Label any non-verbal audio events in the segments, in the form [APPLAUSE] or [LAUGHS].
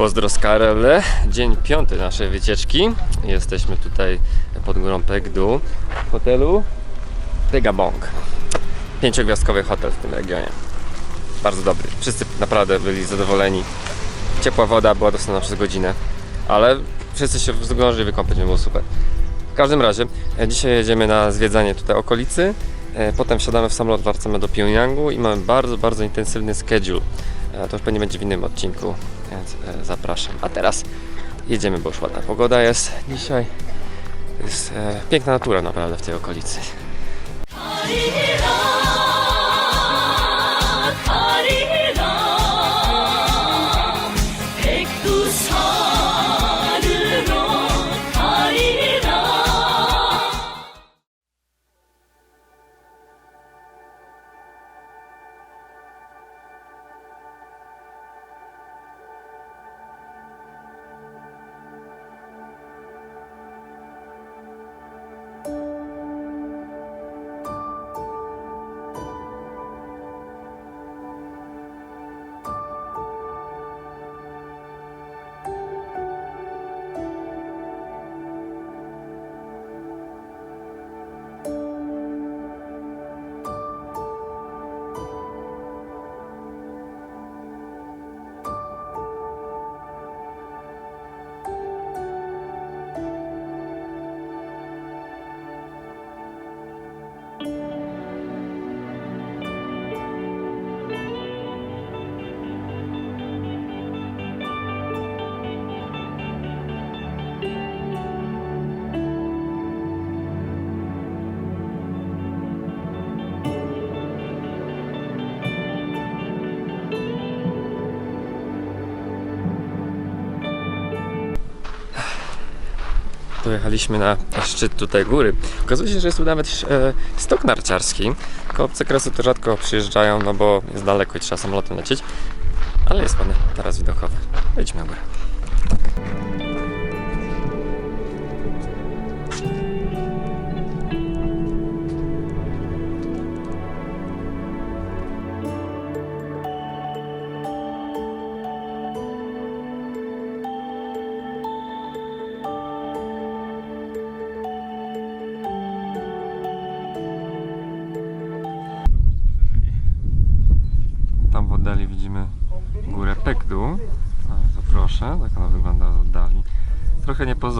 Pozdro z Karele. Dzień piąty naszej wycieczki. Jesteśmy tutaj pod górą Pegdu w hotelu Tegabong. Pięciogwiazdkowy hotel w tym regionie. Bardzo dobry. Wszyscy naprawdę byli zadowoleni. Ciepła woda była dostępna przez godzinę, ale wszyscy się zdążyli wykąpać, było super. W każdym razie, e, dzisiaj jedziemy na zwiedzanie tutaj okolicy. E, Potem wsiadamy w samolot, wracamy do Pjongjangu i mamy bardzo, bardzo intensywny schedule. E, To już pewnie będzie w innym odcinku, więc e, zapraszam. A teraz jedziemy, bo już ładna pogoda jest dzisiaj. Jest e, piękna natura naprawdę w tej okolicy. Pojechaliśmy na szczyt tutaj góry. Okazuje się, że jest tu nawet e, stok narciarski. Tylko obce kresy to rzadko przyjeżdżają, no bo jest daleko i trzeba samolotem lecieć. Ale jest ładny taras widokowy. Wejdźmy na górę.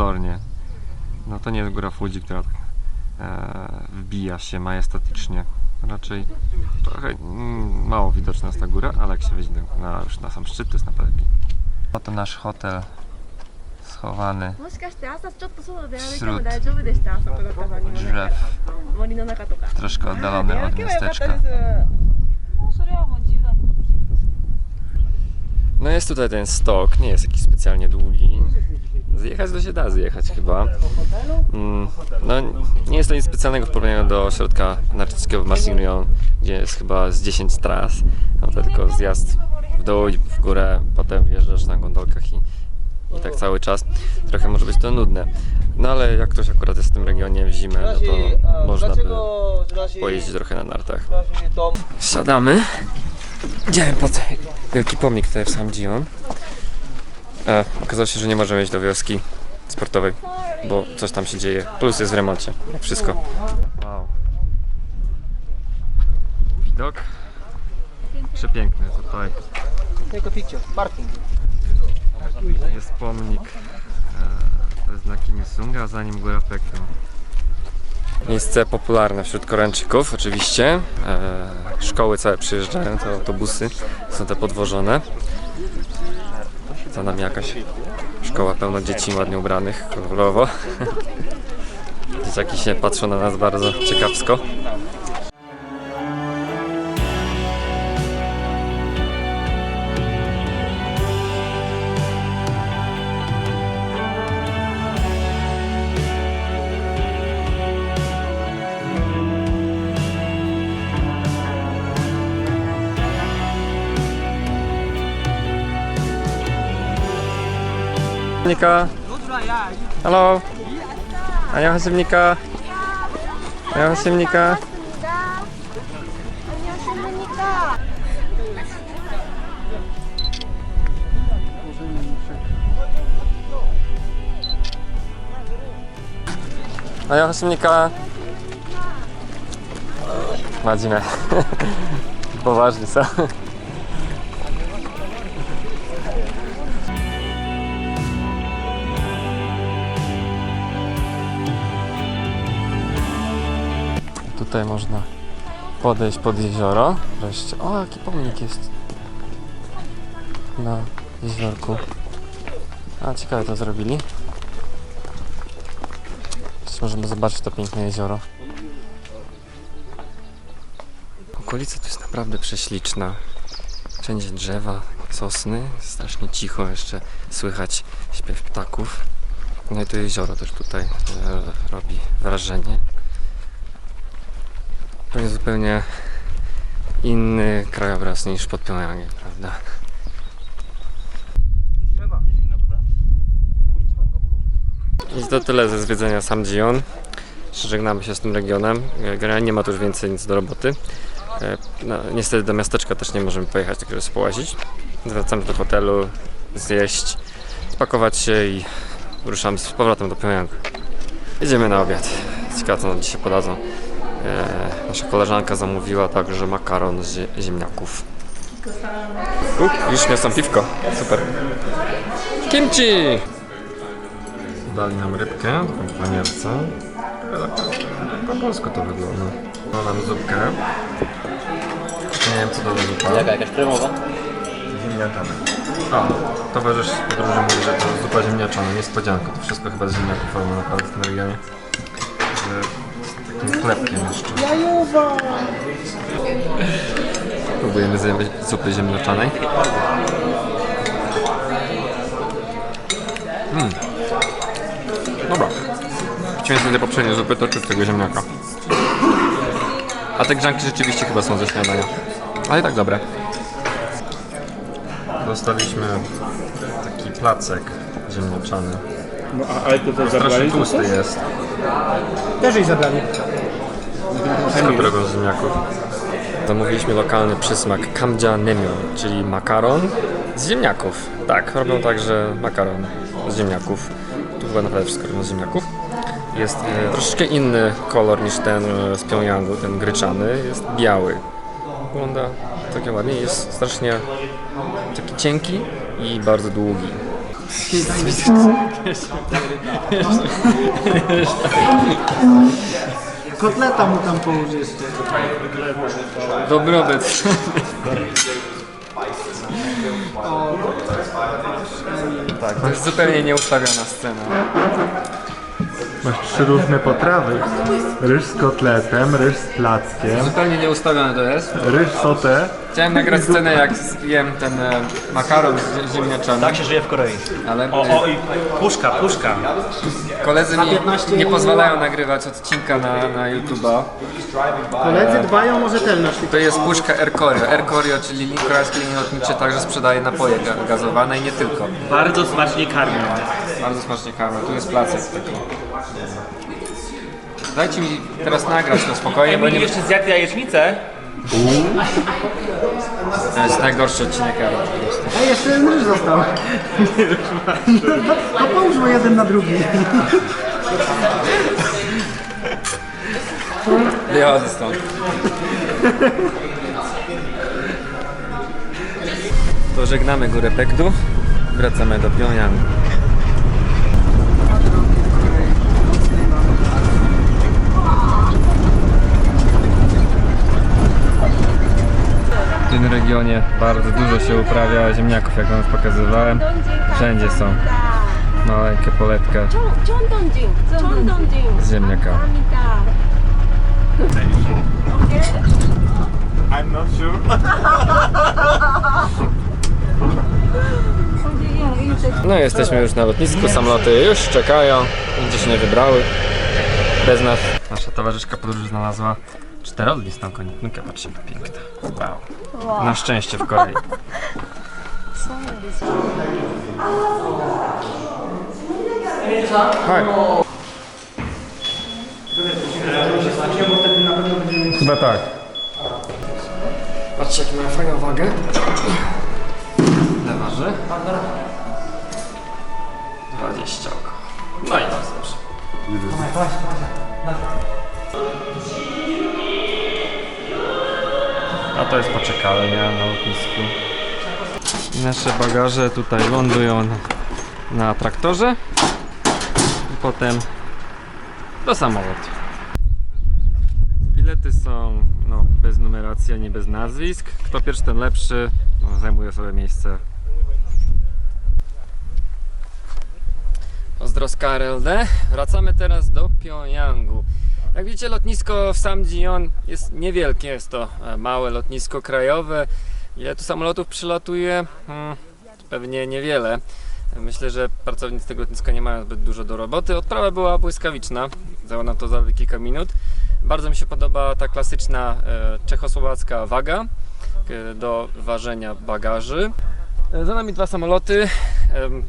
pozornie. No to nie jest góra Fuji, która tak e, wbija się majestatycznie. Raczej trochę mm, mało widoczna jest ta góra, ale jak się wejdzie na, już na sam szczyt, to jest naprawdę pięknie. Oto nasz hotel schowany wśród drzew, troszkę oddalony od miasteczka. No jest tutaj ten stok, nie jest jakiś specjalnie długi. Zjechać to się da zjechać chyba. Mm, no nie jest to nic specjalnego w porównaniu do ośrodka narciarskiego w Marsignon, gdzie jest chyba z 10 tras. No to tylko zjazd w dół i w górę, potem wjeżdżasz na gondolkach i, i tak cały czas. Trochę może być to nudne. No ale jak ktoś akurat jest w tym regionie w zimę, no to można by pojeździć trochę na nartach. Siadamy. Idziemy pod wielki pomnik tutaj w Sam Dion. E, okazało się, że nie możemy iść do wioski sportowej, bo coś tam się dzieje. Plus jest w remoncie, jak wszystko. Wow. Widok przepiękny tutaj. Take picture. Parking. Jest pomnik e, ze znakiem Isunga, a za nim góra Pektu. Miejsce popularne wśród Koreańczyków oczywiście. E, szkoły całe przyjeżdżają, te autobusy są te podwożone. Za nami jakaś szkoła pełna dzieci ładnie ubranych, kolorowo. [LAUGHS] Dzieciaki się patrzą na nas bardzo ciekawsko. 안녕하십니까? Hello. 안녕하십니까? 안녕하십니까? 안녕하십니까? 안녕하십니까? 마지막. poważnie, co? Tutaj można podejść pod jezioro. Wreszcie. O, jaki pomnik jest na jeziorku. A, ciekawe to zrobili. Możemy zobaczyć to piękne jezioro. Okolica tu jest naprawdę prześliczna. Wszędzie drzewa, sosny, strasznie cicho jeszcze słychać śpiew ptaków. No i to jezioro też tutaj e, robi wrażenie. To jest zupełnie inny krajobraz niż pod Pjongjangiem, prawda? I to tyle ze zwiedzenia Samjion. Żegnamy się z tym regionem. Generalnie nie ma tu już więcej nic do roboty. E, No, niestety do miasteczka też nie możemy pojechać, tak żeby połazić. Wracamy do hotelu, zjeść, spakować się i ruszamy z powrotem do Pjongjangu. Jedziemy na obiad. Ciekawe co nam dzisiaj podadzą. E, nasza koleżanka zamówiła także makaron z zie- ziemniaków. U, już niosą piwko. Super. Kimchi! Dali nam rybkę, taką panierce. Po polsku to wygląda. Dał nam zupkę. Nie wiem co to za zupa. Jaka, jakaś kremowa? Ziemniaczane. A, towarzysz podróży mówi, że to zupa ziemniaczana. Niespodzianka. To wszystko chyba z ziemniaków naprawdę w tym regionie. Chlebkiem jeszcze. Jajowa! Próbujemy zjem- zupy ziemniaczanej. Mm. Dobra. W przeciwieństwie do poprzedniej zupy to czuć tego ziemniaka. A te grzanki rzeczywiście chyba są ze śniadania. Ale i tak dobre. Dostaliśmy taki placek ziemniaczany. No, a, ale to, to Strasznie zabrali tłusty jest. Też jej zabrali. Swoją z ziemniaków. Zamówiliśmy lokalny przysmak kamja nemyon, czyli makaron z ziemniaków. Tak, robią także makaron z ziemniaków. Tu chyba naprawdę wszystko robią z ziemniaków. Jest e, troszeczkę inny kolor niż ten e, z Pjongjangu, ten gryczany. Jest biały. Wygląda takie ładnie. Jest strasznie taki cienki i bardzo długi. [LAUGHS] Kotleta mu tam połóż jeszcze. Dobrobyt. tak, to jest zupełnie nieustawiona scena. Masz trzy różne potrawy. Ryż z kotletem, ryż z plackiem, Zupełnie nieustawione to jest. ryż sauté. Chciałem nagrać scenę jak jem ten e, makaron zie- ziemniaczany, Tak się żyje w Korei. ale O, o i puszka, puszka. koledzy mi 15 nie pozwalają nagrywać odcinka na, na YouTube'a. Koledzy dbają o rzetelność. To jest puszka Erkorio. Erkorio, czyli koreańskie linie lotnicze, także sprzedaje napoje ga- gazowane i nie tylko. Bardzo smacznie karmią. Bardzo smacznie karmią. Tu jest placek taki. Dajcie mi teraz nagrać to spokojnie, bo nie... jeszcze zjadł jajecznicę. To jest najgorszy odcinek ever po prostu. Ej, jeszcze ten ryż został. To połóżmy jeden na drugi. Wychodzę stąd. To żegnamy górę Pekdu. Wracamy do Pjongjangu. w tym regionie bardzo dużo się uprawia ziemniaków, jak wam pokazywałem. Wszędzie są. No, Mała poletka z ziemniaka. I'm not sure. No jesteśmy już na lotnisku, samoloty już czekają, gdzieś nie wybrały, bez nas. Nasza towarzyszka podróży znalazła czterodlistną konieczkę, patrzcie jak piękna. Wow. Na szczęście w Korei. Hej. Chyba tak. Patrzcie jakie mają fajną wagę. Ile waży? 20 około. No i bardzo dobrze. A to jest poczekalnia na lotnisku. Nasze bagaże tutaj lądują na, na traktorze i potem do samolotu. Bilety są no, bez numeracji, a nie bez nazwisk. Kto pierwszy, ten lepszy. No, zajmuje sobie miejsce. Pozdro z KRLD. Wracamy teraz do Pjongjangu. Jak widzicie, lotnisko w Samjion jest niewielkie. Jest to e, małe lotnisko krajowe. Ile tu samolotów przylatuje? Hmm, pewnie niewiele. Myślę, że pracownicy tego lotniska nie mają zbyt dużo do roboty. Odprawa była błyskawiczna. Zajęło nam to zaledwie kilka minut. Bardzo mi się podoba ta klasyczna e, czechosłowacka waga e, do ważenia bagaży. Za nami dwa samoloty.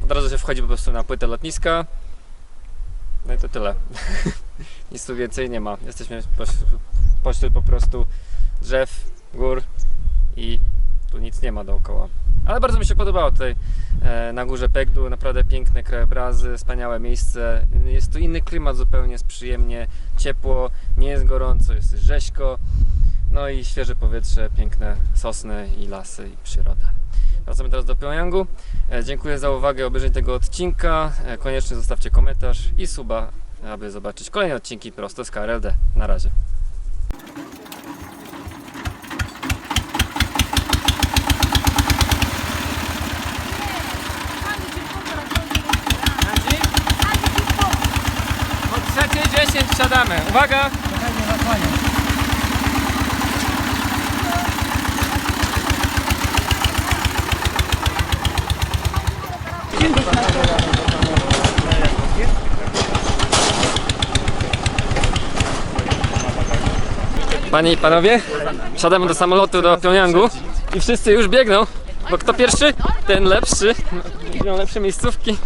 Od razu się wchodzi po prostu na płytę lotniska. No i to tyle. [LAUGHS] Nic tu więcej nie ma. Jesteśmy poś- pośród po prostu drzew, gór i tu nic nie ma dookoła. Ale bardzo mi się podobało tutaj e, na górze Pegdu. Naprawdę piękne krajobrazy, wspaniałe miejsce. Jest tu inny klimat zupełnie, jest przyjemnie, ciepło, nie jest gorąco, jest rzeźko. No i świeże powietrze, piękne sosny i lasy i przyroda. Wracamy teraz do Pjongjangu. E, Dziękuję za uwagę, obejrzenie tego odcinka. E, Koniecznie zostawcie komentarz i suba, aby zobaczyć kolejne odcinki prosto z KRLD. Na razie. O trzeciej 10 wsiadamy. Uwaga! Panie i panowie, wsiadamy do samolotu do Pjongjangu i wszyscy już biegną, bo kto pierwszy, ten lepszy. Mają lepsze miejscówki.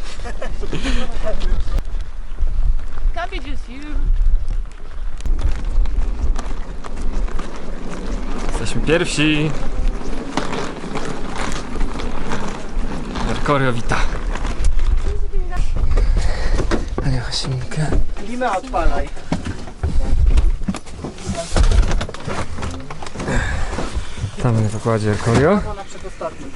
Jesteśmy pierwsi. Merkorio wita. Panie Hasimkę. Limę odpalaj. Pokładzie Merkorio. Na przedostatnim.